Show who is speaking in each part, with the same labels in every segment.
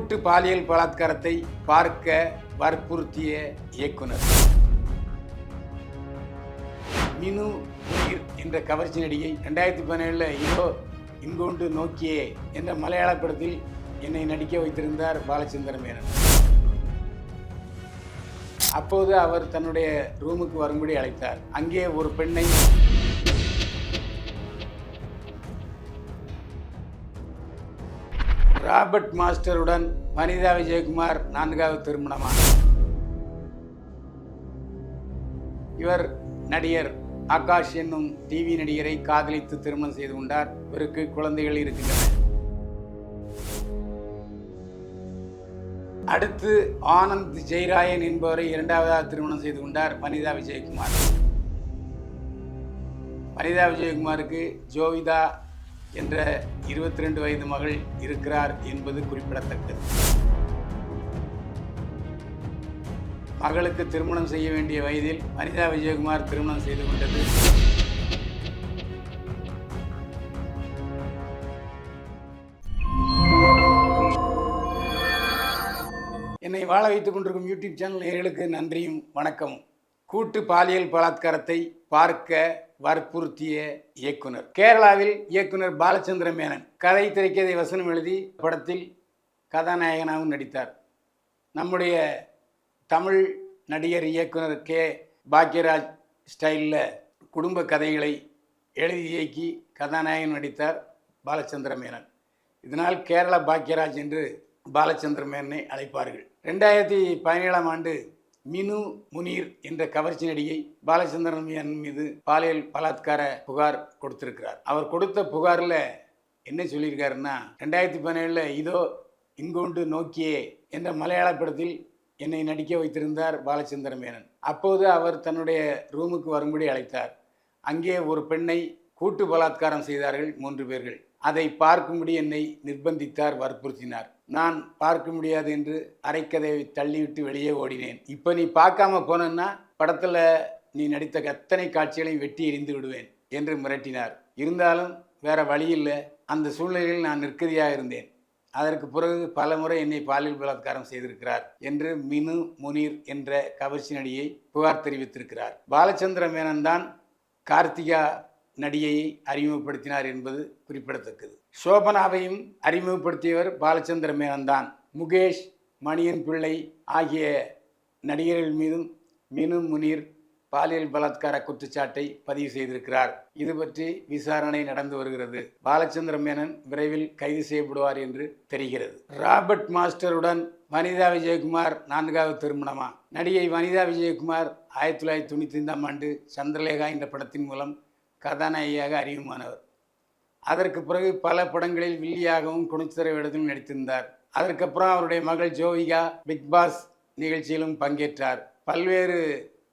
Speaker 1: கூட்டு பாலியல் பலாத்காரத்தை பார்க்க வற்புறுத்திய இயக்குனர். மினு உயிர் என்ற கவர்ச்சி நடிகை ரெண்டாயிரத்தி பதினேழில் இதோ இங்கொண்டு நோக்கியே என்ற மலையாள படத்தில் என்னை நடிக்க வைத்திருந்தார் பாலச்சந்திர மேனன். அப்போது அவர் தன்னுடைய ரூமுக்கு வரும்படி அழைத்தார். அங்கே ஒரு பெண்ணை ராபர்ட் மாஸ்டருடன் வனிதா விஜயகுமார் நான்காவது திருமணமா இவர் நடிகர் ஆகாஷ் என்னும் டிவி நடிகரை காதலித்து திருமணம் செய்து கொண்டார். இவருக்கு குழந்தைகள் இருக்கின்றன. அடுத்து ஆனந்த் ஜெயராயன் என்பவரை இரண்டாவதாக திருமணம் செய்து கொண்டார் வனிதா விஜயகுமார். வனிதா விஜயகுமாருக்கு ஜோவிதா என்ற இருபத்தி ரெண்டு வயது மகள் இருக்கிறார் என்பது குறிப்பிடத்தக்கது. மகளுக்கு திருமணம் செய்ய வேண்டிய வயதில் வனிதா விஜயகுமார் திருமணம் செய்து கொண்டது. என்னை வாழ வைத்துக் கொண்டிருக்கும் யூடியூப் சேனல் நேர்களுக்கு நன்றியும் வணக்கமும். கூட்டு பாலியல் பலாத்காரத்தை பார்க்க வற்புறுத்திய இயக்குனர். கேரளாவில் இயக்குனர் பாலச்சந்திர மேனன் கதை திரைக்கதை வசனம் எழுதி படத்தில் கதாநாயகனாகவும் நடித்தார். நம்முடைய தமிழ் நடிகர் இயக்குனர் கே. பாக்யராஜ் ஸ்டைலில் குடும்ப கதைகளை எழுதி இயக்கி கதாநாயகன் நடித்தார் பாலச்சந்திர மேனன் இதனால் கேரள பாக்யராஜ் என்று பாலச்சந்திர மேனனை அழைப்பார்கள். ரெண்டாயிரத்தி பதினேழாம் ஆண்டு மினு முனீர் என்ற கவர்ச்சி நடிகை பாலச்சந்திரன் மீது பாலியல் பலாத்கார புகார் கொடுத்திருக்கிறார். அவர் கொடுத்த புகாரில் என்ன சொல்லியிருக்காருன்னா ரெண்டாயிரத்தி பதினேழில் இதோ இங்கொண்டு நோக்கியே என்ற மலையாள படத்தில் என்னை நடிக்க வைத்திருந்தார் பாலச்சந்திர மேனன். அப்போது அவர் தன்னுடைய ரூமுக்கு வரும்படி அழைத்தார். அங்கே ஒரு பெண்ணை கூட்டு பலாத்காரம் செய்தார்கள் மூன்று பேர்கள். அதை பார்க்கும்படி என்னை நிர்பந்தித்தார் வற்புறுத்தினார். நான் பார்க்க முடியாது என்று அரைக்கதையை தள்ளிவிட்டு வெளியே ஓடினேன். இப்போ நீ பார்க்காம போனன்னா படத்தில் நீ நடித்த அத்தனை காட்சிகளையும் வெட்டி எறிந்து விடுவேன் என்று மிரட்டினார். இருந்தாலும் வேற வழி இல்லை. அந்த சூழ்நிலையில் நான் நிற்கதியாக இருந்தேன். அதற்கு பிறகு பல முறை என்னை பாலியல் பலாத்காரம் செய்திருக்கிறார் என்று மினு முனீர் என்ற கவர்ச்சி நடிகை புகார் தெரிவித்திருக்கிறார். பாலச்சந்திர மேனன் தான் கார்த்திகா நடிகையை அறிமுகப்படுத்தினார் என்பது குறிப்பிடத்தக்கது. சோபனாவையும் அறிமுகப்படுத்தியவர் பாலச்சந்திர மேனன் தான் முகேஷ் மணியன் பிள்ளை ஆகிய நடிகர்கள் மீதும் மினு முனீர் பாலியல் பலாத்கார குற்றச்சாட்டை பதிவு செய்திருக்கிறார். இது பற்றி விசாரணை நடந்து வருகிறது. பாலச்சந்திர மேனன் விரைவில் கைது செய்யப்படுவார் என்று தெரிகிறது. ராபர்ட் மாஸ்டருடன் வனிதா விஜயகுமார் நான்காவது திருமணமா? நடிகை வனிதா விஜயகுமார் ஆயிரத்தி தொள்ளாயிரத்தி தொண்ணூற்றி ஐந்தாம் ஆண்டு சந்திரலேகா என்ற படத்தின் மூலம் கதாநாயகியாக அறிமுகமானவர். அதற்கு பிறகு பல படங்களில் வில்லியாகவும் குணச்சித்திர வேடத்திலும் நடித்திருந்தார். அதற்கப்புறம் அவருடைய மகள் ஜோவிகா பிக் பாஸ் நிகழ்ச்சியிலும் பங்கேற்றார். பல்வேறு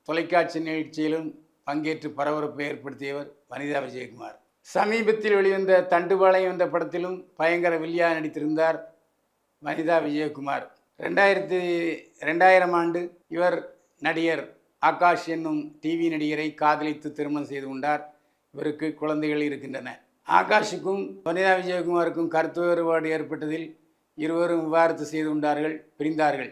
Speaker 1: தொலைக்காட்சி நிகழ்ச்சியிலும் பங்கேற்று பரபரப்பை ஏற்படுத்தியவர் வனிதா விஜயகுமார். சமீபத்தில் வெளிவந்த தண்டுபாளையம் என்ற படத்திலும் பயங்கர வில்லியாக நடித்திருந்தார் வனிதா விஜயகுமார். ரெண்டாயிரத்தி ரெண்டாயிரம் ஆண்டு இவர் நடிகர் ஆகாஷ் என்னும் டிவி நடிகரை காதலித்து திருமணம் செய்து கொண்டார். இவருக்கு குழந்தைகள் இருக்கின்றன. ஆகாஷுக்கும் வனிதா விஜயகுமாருக்கும் கருத்து வேறுபாடு ஏற்பட்டதில் இருவரும் விவாரத்து செய்து கொண்டார்கள் பிரிந்தார்கள்.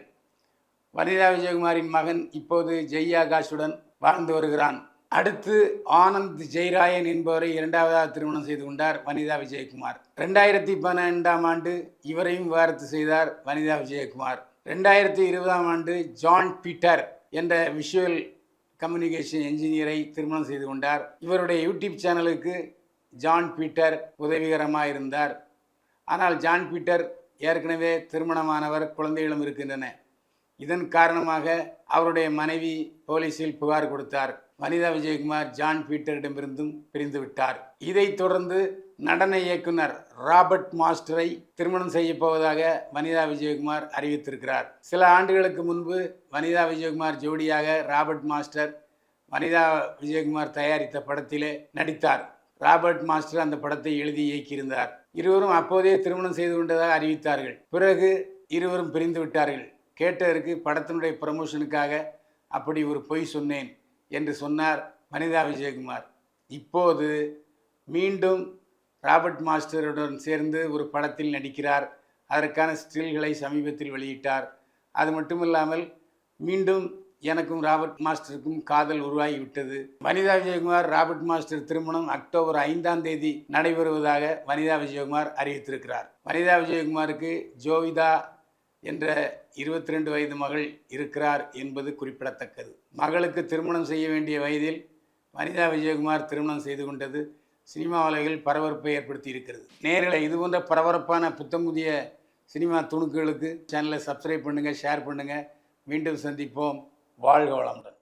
Speaker 1: வனிதா விஜயகுமாரின் மகன் இப்போது ஜெய் ஆகாஷுடன் வாழ்ந்து வருகிறான். அடுத்து ஆனந்த் ஜெயராயன் என்பவரை இரண்டாவதாக திருமணம் செய்து கொண்டார் வனிதா விஜயகுமார். ரெண்டாயிரத்தி பன்னெண்டாம் ஆண்டு இவரையும் விவாரத்து செய்தார் வனிதா விஜயகுமார். ரெண்டாயிரத்தி இருபதாம் ஆண்டு ஜான் பீட்டர் என்ற விஷுவல் கம்யூனிகேஷன் என்ஜினியரை திருமணம் செய்து கொண்டார். இவருடைய யூடியூப் சேனலுக்கு ஜான் பீட்டர் உதவிகரமாக இருந்தார் ஆனால் ஜான் பீட்டர் ஏற்கனவே திருமணமானவர் குழந்தைகளும் இருக்கின்றன. இதன் காரணமாக அவருடைய மனைவி போலீஸில் புகார் கொடுத்தார். வனிதா விஜயகுமார் ஜான் பீட்டரிடமிருந்தும் பிரிந்து விட்டார். இதைத் தொடர்ந்து நடன இயக்குனர் ராபர்ட் மாஸ்டரை திருமணம் செய்ய போவதாக வனிதா விஜயகுமார் அறிவித்திருக்கிறார். சில ஆண்டுகளுக்கு முன்பு வனிதா விஜயகுமார் ஜோடியாக ராபர்ட் மாஸ்டர் வனிதா விஜயகுமார் தயாரித்த படத்திலே நடித்தார். ராபர்ட் மாஸ்டர் அந்த படத்தை எழுதி இயக்கியிருந்தார். இருவரும் அப்போதே திருமணம் செய்து கொண்டதாக அறிவித்தார்கள். பிறகு இருவரும் பிரிந்து விட்டார்கள். கேட்டதற்கு படத்தினுடைய ப்ரமோஷனுக்காக அப்படி ஒரு பொய் சொன்னேன். என்று சொன்னார் வனிதா விஜயகுமார் இப்போது மீண்டும் ராபர்ட் மாஸ்டருடன் சேர்ந்து ஒரு படத்தில் நடிக்கிறார். அதற்கான ஸ்டில்களை சமீபத்தில் வெளியிட்டார். அது மட்டும் இல்லாமல் மீண்டும் எனக்கும் ராபர்ட் மாஸ்டருக்கும் காதல் உருவாகிவிட்டது. வனிதா விஜயகுமார் ராபர்ட் மாஸ்டர் திருமணம் அக்டோபர் ஐந்தாம் தேதி நடைபெறுவதாக வனிதா விஜயகுமார் அறிவித்திருக்கிறார். வனிதா விஜயகுமாருக்கு ஜோவிதா என்ற இருபத்தி ரெண்டு வயது மகள் இருக்கிறார் என்பது குறிப்பிடத்தக்கது. மகளுக்கு திருமணம் செய்ய வேண்டிய வயதில் வனிதா விஜயகுமார் திருமணம் செய்து கொண்டது சினிமா உலகில் பரபரப்பை ஏற்படுத்தி இருக்கிறது. நேர்களை இது போன்ற பரபரப்பான புத்தம் புதிய சினிமா துணுக்குகளுக்கு சேனலை சப்ஸ்கிரைப் பண்ணுங்கள் ஷேர் பண்ணுங்கள் மீண்டும் சந்திப்போம். வாழ்க வளமுடன்.